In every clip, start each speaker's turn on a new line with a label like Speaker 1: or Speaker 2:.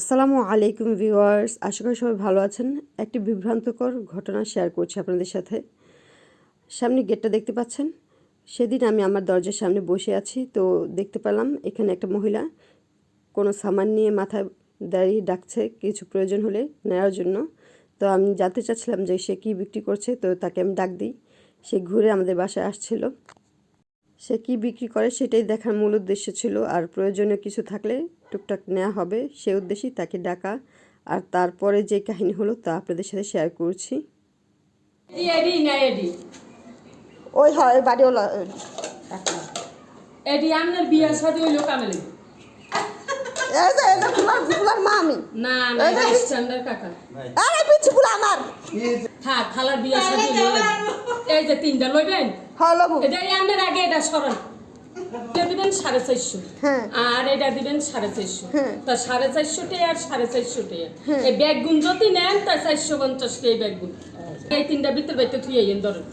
Speaker 1: আসসালামু আলাইকুম ভিউয়ার্স, আশা করি সবাই ভালো আছেন। একটি বিভ্রান্তকর ঘটনা শেয়ার করছি আপনাদের সাথে। সামনে গেটটা দেখতে পাচ্ছেন? সেদিন আমি আমার দরজার সামনে বসে আছি, তো দেখতে পেলাম এখানে একটা মহিলা কোনো সামান নিয়ে মাথায় দাঁড়িয়ে ডাকছে, কিছু প্রয়োজন হলে নেওয়ার জন্য। তো আমি জানতে চাচ্ছিলাম যে সে কী বিক্রি করছে, তো তাকে আমি ডাক দিই। সে ঘুরে আমাদের বাসায় আসছিল। সে কি বিক্রি করে সেটাই দেখার মূল উদ্দেশ্য ছিল। আর প্রয়োজনীয় কিছু থাকলে টুকটাক নেওয়া হবে সে উদ্দেশ্যেই তাকে ডাকা। আর তারপরে যে কাহিনী হলো তা আপনাদের সাথে শেয়ার করছি।
Speaker 2: এডি
Speaker 1: ওই হয় মা আমি।
Speaker 2: না না এটা স্ট্যান্ডার্ড কাকা।
Speaker 1: আরে পিছি পুলা আমার।
Speaker 2: থাক খালার বিয়ে সাথে এই যে তিনটা লইবেন?
Speaker 1: হলো
Speaker 2: এটা আপনার আগে এটা সরান। এটা দিবেন সাড়ে চারশো।
Speaker 1: হ্যাঁ।
Speaker 2: আর এটা দিবেন সাড়ে চারশো।
Speaker 1: হ্যাঁ।
Speaker 2: তা সাড়ে চারশো আর সাড়ে চারশো এই ব্যাগ গুণ যদি নেন তা চারশো পঞ্চাশ এই ব্যাগ গুণ এই তিনটা ভিতর বাইতে থুয়ে আইন ধরেন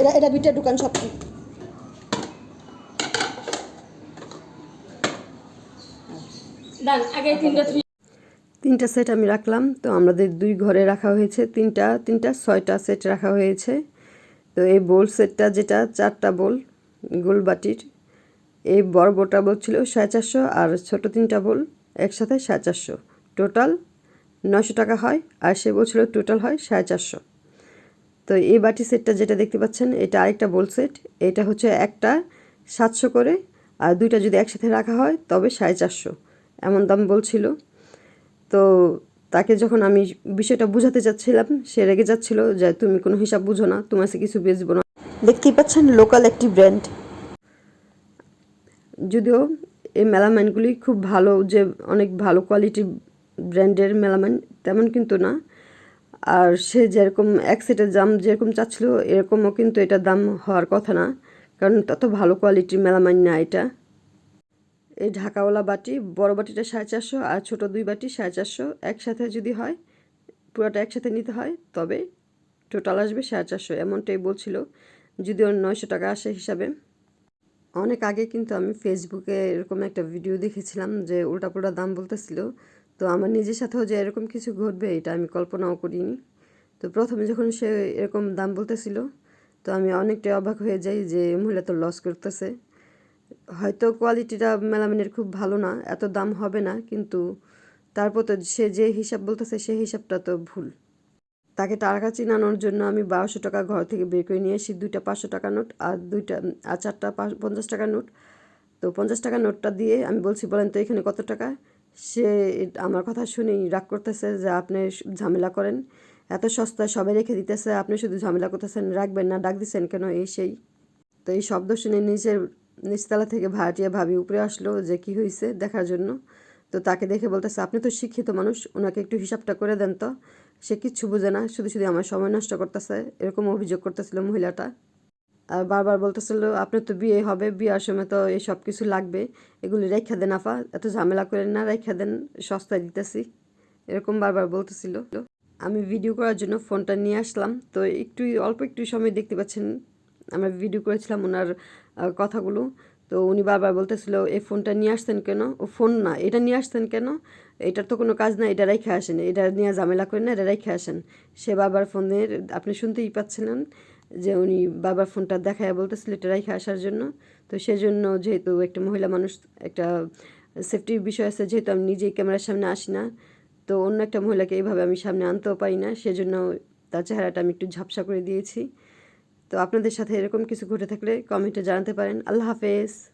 Speaker 1: এটা এটা দোকান সব।
Speaker 2: আগে তিনটা
Speaker 1: সেট আমি রাখলাম তো আমাদের দুই ঘরে রাখা হয়েছে। তিনটা তিনটা ছয়টা সেট রাখা হয়েছে। তো এই বোল সেটটা যেটা, চারটা বোল গোল বাটির, এই বড় বোটা বোল ছিল সাড়ে চারশো আর ছোটো তিনটা বোল একসাথে সাড়ে চারশো। টোটাল নশো টাকা হয় আর সে বলছিল টোটাল হয় সাড়ে চারশো। তো এই বাটি সেটটা যেটা দেখতে পাচ্ছেন, এটা আরেকটা বোল সেট এটা হচ্ছে একটা সাতশো করে আর দুইটা যদি একসাথে রাখা হয় তবে সাড়ে চারশো। এমন দাম বলছিল তো তাকে যখন আমি বিষয়টা বুঝাতে চাচ্ছিলাম, সে রেগে যাচ্ছিল যে, তুমি কোনো হিসাব বুঝো না, তোমার সে কিছু বেচবো না। দেখতেই পাচ্ছেন লোকাল একটি ব্র্যান্ড যদিও এই মেলামাইনগুলি খুব ভালো, যে অনেক ভালো কোয়ালিটি ব্র্যান্ডের মেলামাইন, তেমন কিন্তু না। আর সে যেরকম এক সেটের দাম যেরকম চাচ্ছিল, এরকমও কিন্তু এটার দাম হওয়ার কথা না। কারণ তত ভালো কোয়ালিটির মেলামাইন না এটা। এই ঢাকাওয়ালা বাটি, বড় বাটিটা সাড়ে চারশো আর ছোটো দুই বাটি সাড়ে চারশো একসাথে যদি হয়, পুরোটা একসাথে নিতে হয়, তবে টোটাল আসবে সাড়ে চারশো। এমনটাই বলছিল, যদিও নয়শো টাকা আসে হিসাবে। অনেক আগে কিন্তু আমি ফেসবুকে এরকম একটা ভিডিও দেখেছিলাম যে উল্টাপুল্টা দাম বলতেছিল। তো আমার নিজের সাথেও যে এরকম কিছু ঘটবে, এটা আমি কল্পনাও করিনি। তো প্রথমে যখন সে এরকম দাম বলতেছিল, তো আমি অনেকটাই অবাক হয়ে যাই যে মহিলা তো লস করতেছে। হয়তো কোয়ালিটিটা মেলামিনের খুব ভালো না, এত দাম হবে না, কিন্তু তারপর তো সে যে হিসাব বলতেছে সেই হিসাবটা তো ভুল। তাকে টাকা চিনানোর জন্য আমি বারোশো টাকা ঘর থেকে বের করে নিয়ে এসি দুইটা পাঁচশো টাকা নোট আর দুইটা, আর চারটা পঞ্চাশ টাকার নোট। তো পঞ্চাশ টাকার নোটটা দিয়ে আমি বলছি, বলেন তো এখানে কত টাকা? সে আমার কথা শুনেই রাগ করতেছে যে আপনি ঝামেলা করেন। এত সস্তায় সবাই রেখে দিতেছে, আপনি শুধু ঝামেলা করতেছেন, রাখবেন না, ডাক দিচ্ছেন কেন? এই সেই। তো এই শব্দ শুনে নিচের নিচতলা থেকে ভাড়াটিয়া ভাবি উপরে আসলো যে কি হয়েছে দেখার জন্য। তো তাকে দেখে বলতেছে, আপনি তো শিক্ষিত মানুষ ওনাকে একটু হিসাবটা করে দেন তো। সে কিচ্ছু বোঝে না, শুধু শুধু আমার সময় নষ্ট করতেছে। এরকম অভিযোগ করতেছিল মহিলাটা। আর বারবার বলতেছিল আপনার তো বিয়ে হবে, বিয়ের সময় তো এই সব কিছু লাগবে। এগুলি রেখা দেন আফা, এত ঝামেলা করেন না, রেখা দেন, সস্তায় দিতেছি। এরকম বারবার বলতেছিল। আমি ভিডিও করার জন্য ফোনটা নিয়ে আসলাম। তো একটু, অল্প একটু সময় দেখতে পাচ্ছেন, আমরা ভিডিও করেছিলাম ওনার কথাগুলো। তো উনি বারবার বলতেছিল, এই ফোনটা নিয়ে আসতেন কেন? ও ফোন না, এটা নিয়ে আসতেন কেন? এটার তো কোনো কাজ না এটা রেখে আসেন, এটা নিয়ে ঝামেলা করেন না, এটা রেখে আসেন। সে বারবার ফোনের আপনি শুনতেই পাচ্ছিলেন যে উনি বারবার ফোনটা দেখায় বলতেছিল, এটা রেখে আসার জন্য। তো সেজন্য যেহেতু একটা মহিলা মানুষ, একটা সেফটির বিষয় আছে, যেহেতু আমি নিজেই ক্যামেরার সামনে আসি না, তো অন্য একটা মহিলাকে এইভাবে আমি সামনে আনতেও পারি না, সেজন্য তার চেহারাটা আমি একটু ঝাপসা করে দিয়েছি। তো আপনাদের সাথে এরকম কিছু ঘটে থাকলে কমেন্টে জানাতে পারেন। আল্লাহ হাফেজ।